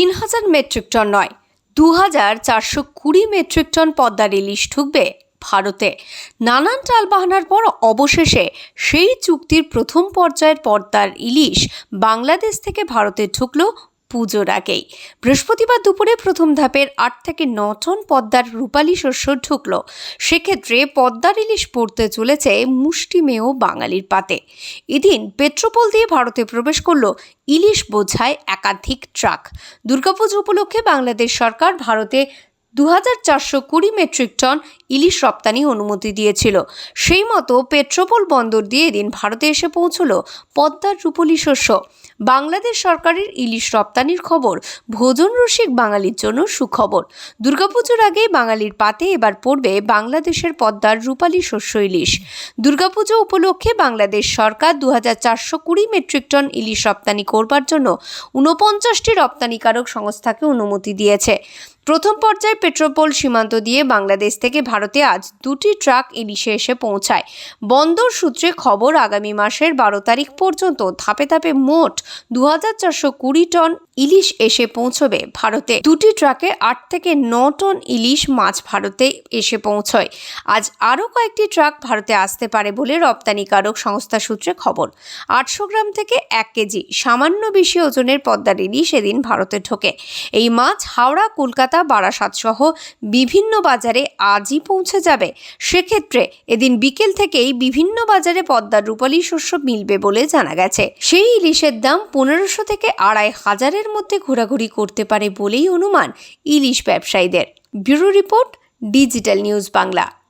তিন হাজার metric ton নয় দু হাজার চারশো কুড়ি মেট্রিক টন পদ্মার ইলিশ ঢুকবে ভারতে। নানান টালবাহানার পর অবশেষে সেই চুক্তির প্রথম পর্যায়ের পর্দার ইলিশ বাংলাদেশ থেকে ভারতে ঢুকলো পুজোর আগেই। বৃহস্পতিবার দুপুরে প্রথম ধাপের আট থেকে ন টন পদ্মার রূপালী শস্য ঢুকল। সেক্ষেত্রে পদ্মার ইলিশ পড়তে চলেছে মুষ্টিমেয় বাঙালির পাতে। এদিন পেট্রোপল দিয়ে ভারতে প্রবেশ করল ইলিশ বোঝায় একাধিক ট্রাক। দুর্গাপুজো উপলক্ষে বাংলাদেশ সরকার ভারতে দু হাজার চারশো কুড়ি মেট্রিক টন ইলিশ রপ্তানি অনুমতি দিয়েছিল। সেই মতো পেট্রোপোল বন্দর দিয়ে এদিন ভারতে এসে পৌঁছলো পদ্মার রূপলি শস্য। বাংলাদেশ সরকারের ইলিশ রপ্তানির খবর, ভোজন রসিক বাঙালির জন্য সুখবর। দুর্গাপুজোর আগে বাঙালির পাতে এবার পড়বে বাংলাদেশের পদ্মার রূপালী শস্য ইলিশ। দুর্গাপুজো উপলক্ষে বাংলাদেশ সরকার দু হাজার চারশো কুড়ি মেট্রিক টন ইলিশ রপ্তানি করবার জন্য ঊনপঞ্চাশটি রপ্তানিকারক সংস্থাকে অনুমতি দিয়েছে। প্রথম পর্যায়ে পেট্রোপোল সীমান্ত দিয়ে বাংলাদেশ থেকে ভারতে আজ দুটি ট্রাক ইলিশে এসে পৌঁছায়। বন্দর সূত্রে খবর, আগামী মাসের বারো তারিখ পর্যন্ত ধাপে ধাপে মোট দু হাজার চারশো কুড়ি টন ইলিশ এসে পৌঁছবে ভারতে। দুটি ট্রাকে আট থেকে ন টন ইলিশ মাছ ভারতে এসে পৌঁছয়। আজ আরও কয়েকটি ট্রাক ভারতে আসতে পারে বলে রপ্তানিকারক সংস্থা সূত্রে খবর। আটশো গ্রাম থেকে এক কেজি সামান্য বেশি ওজনের পদ্মার ইলিশ এদিন ভারতে ঢোকে। এই মাছ হাওড়া কলকাতা, বারাসাত সহ বিভিন্ন বাজারে আজই পৌঁছে যাবে। সেক্ষেত্রে এদিন বিকেল থেকেই বিভিন্ন বাজারে পদ্মার রূপালী শস্য মিলবে বলে জানা গেছে। সেই ইলিশের দাম পনেরোশো থেকে আড়াই হাজারের মধ্যে ঘোরাঘুরি করতে পারে বলেই অনুমান ইলিশ ব্যবসায়ীদের। Bureau report, digital news Bangla.